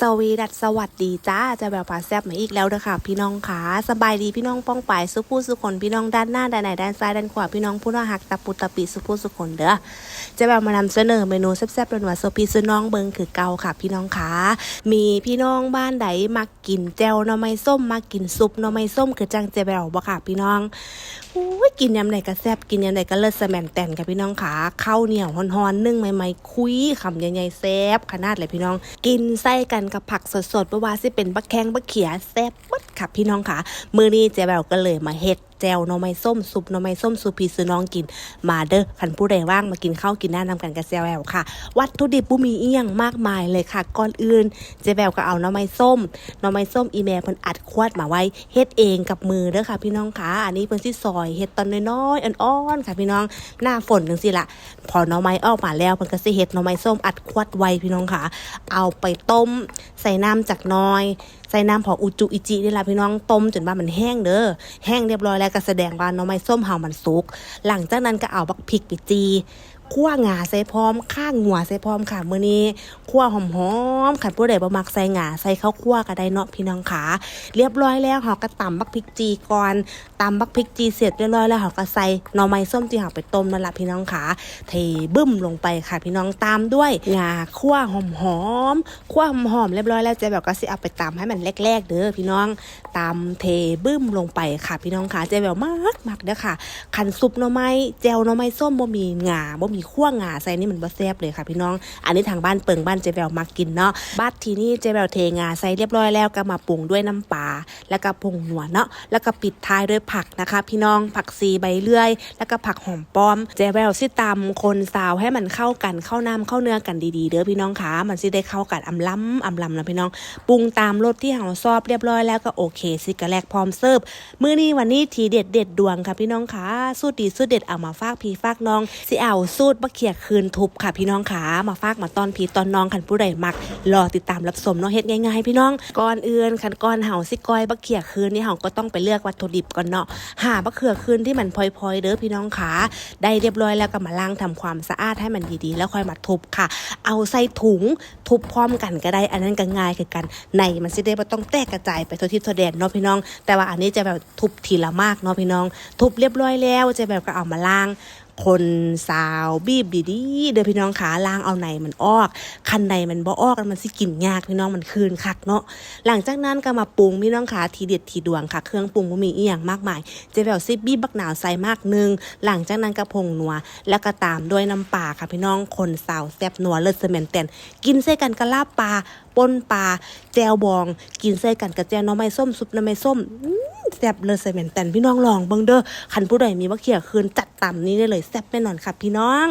สวีดัสสวัสดีจ้าจะแบบปลาแซบมาอีกแล้วเด้อค่ะ พี่น้องขาสบายดีพี่น้องป้องปายสุผู้สุคนพี่น้องด้านหน้าด้านไหนด้านซ้ายด้านขวาพี่น้องผู้น้องหักตะปุตะปิสุผู้สุคนเด้อจะแบบมานำเสนอเมนูแซ่บๆเรนว่าโซพีซุน้องเบิงคือเกาค่ะ พี่น้องขามีพี่น้องบ้านใดมากินแจวหน่อไม้ส้มมากินซุปหน่อไม้ส้มคือจังเจแบบบ่ค่ะ พี่น้องอุ้ยกินยำไหนก็แซ่บกินยำไหนก็เลิศแสมนแตนค่ะพี่น้องขาข้าวเหนียวฮอนๆนึ่งใหม่ๆ คุยคำใหญ่ๆแซ่บขนาดเลยพี่น้อง กินไส้กันกับผักสดๆเพราะว่าสิเป็นบักแข้งบักเขียแซ่บเบัดค่ะพี่น้องค่ะ มื้อนี้เจ๊แบวก็เลยมาเฮ็ด แจวหน่อไม้ส้มซุปหน่อไม้ส้มซุปพีซื้อน้องกิน มาเด้อคันผู้ใดว่างมากินข้าวกินหน้านำกันกับเจ๊แววค่ะ วัตถุดิบบุมีเอียงมากมายเลยค่ะก่อนอื่นเจ๊แววก็เอาหน่อไม้ส้มหน่อไม้ส้มอีแม่เพิ่นอัดควดมาไว้เฮ็ดเองกับมือเด้อค่ะ พี่น้องค่ะอันนี้เพิ่นสิซอยเฮ็ดตอนน้อยๆอ่อนๆค่ะพี่น้องหน้าฝนจังซี่ล่ะพอหน่อไม้ออกมาแล้วเพิ่นก็สิเฮ็ดหน่อไม้ส้มอัดควดไว้พี่น้องค่ะ เอาไปต้มใส่น้ำจากน้อยใส่น้ำพออุจุอิจินี่ล่ะพี่น้องต้มจนว่ามันแห้งเด้อแห้งเรียบร้อยแล้วก็แสดงว่าน้องไม้ส้มเฮามันสุก หลังจากนั้นก็เอาบักพริกไปจี คั่วงาใส่พร้อม ข้างหัวใส่พร้อมค่ะมื้อนี้คั่วหอมๆคันผู้ใดบ่มักใส่งาใส่ข้าวคั่วก็ได้เนาะพี่น้องขาเรียบร้อยแล้วเฮาก็ตำบักพริกจีก่อนตำบักพริกจีเสร็จเรียบร้อยแล้วเฮาก็ใส่หน่อไม้ส้มที่เฮาไปต้มนั่นล่ะพี่น้องขาเทบึ้มลงไปค่ะ พี่น้องตามด้วยงาคั่วหอมๆคั่วหอมๆเรียบร้อยแล้วเจ๊แบบก็สิเอาไปตำให้มันแรกๆเด้อพี่น้องตำเทบึ้มลงไปค่ะ พี่น้องขาเจ๊แบบมากมากๆเด้อค่ะ คันซุปหน่อไม้แจวหน่อไม้ส้มบ่มีงาบ่มีขั้วงาใส่นี่มันบ่แซ่บเลยค่ะพี่น้อง อันนี้ทางบ้านเปิงบ้านเจแววมักกินเนาะบัดทีนี้เจแววเทงาใส่เรียบร้อยแล้วก็มาปรุงด้วยน้ำปลาแล้วก็ผงหนัวเนาะแล้วก็ปิดท้ายด้วยผักนะคะ พี่น้องผักซีใบเลื่อย แล้วก็ผักหอมป้อม เจแววสิตำคนซาวให้มันเข้ากันเข้าน้ำเข้าเนื้อกันดีๆเด้อพี่น้องค่ะมันสิได้เข้ากันอำล้ำอำล้ำนะพี่น้องปรุงตามรสที่เราชอบเรียบร้อยแล้วก็โอเคสิกะแลกพร้อมเสิร์ฟมื้อนี้วันนี้ทีเด็ดเด็ดดวงค่ะพี่น้องค่ะสูตรดีสูตรเด็ดเอามาฝากพี่ฝากน้องสิเอาสูตรบะเขียคืนทุบค่ะพี่น้องค่ะมาฝากมาตอนพีตอนน้องคันผู้ใดมักรอติดตามรับชมเนาะเฮ็ดง่ายๆพี่น้องก่อนอื่นคันก่อนเห่าสิก้อยบะเขียคืนนี่เห่าก็ต้องไปเลือกวัตถุดิบก่อนเนาะหาบะเขือคืนที่มันพลอยๆเด้อพี่น้องค่ะได้เรียบร้อยแล้วก็มาล้างทำความสะอาดให้มันดีๆ แล้วค่อยมาทุบค่ะ เอาใส่ถุงทุบพร้อมกันก็ได้อันนั้นก็ง่ายคือกันในมันสิได้บ่ต้องแตกกระจายไปทั่วทิศทั่วแดนเนาะพี่น้อง แต่ว่าอันนี้จะแบบทุบทีละมากเนาะพี่น้อง ทุบเรียบร้อยแล้วจะแบบก็เอามาล้าง คนสาวบีบดีๆเด้อพี่น้องขาล้างเอาในมันออก คันในมันบ่ออกแล้วมันสิกินยากพี่น้องมันคืนคักเนาะหลังจากนั้นก็มาปรุงพี่น้องขาทีเด็ดทีดวงค่ะ เครื่องปรุงบ่มีอีหยังมากมายเจะแบบซิบีบบักหนาวใส่มากนึงหลังจากนั้นก็ผงนัว แล้วก็ตามด้วยน้ำปลาค่ะพี่น้องคนสาวแซ่บนัวเลิศเสมนแตนกินใส่กันกะลาปลา ป่นปลาแจวบอง กินใส่กันกับแจวน้อไม้ส้มซุปน้ำไม้ส้มแซ่บเลยเสมนแตนพี่น้องลองเบิ่งเด้อคันผู้ใดมีมะเขียคืนจัดตำนี้ได้เลยแซ่บแน่นอนค่ะพี่น้อง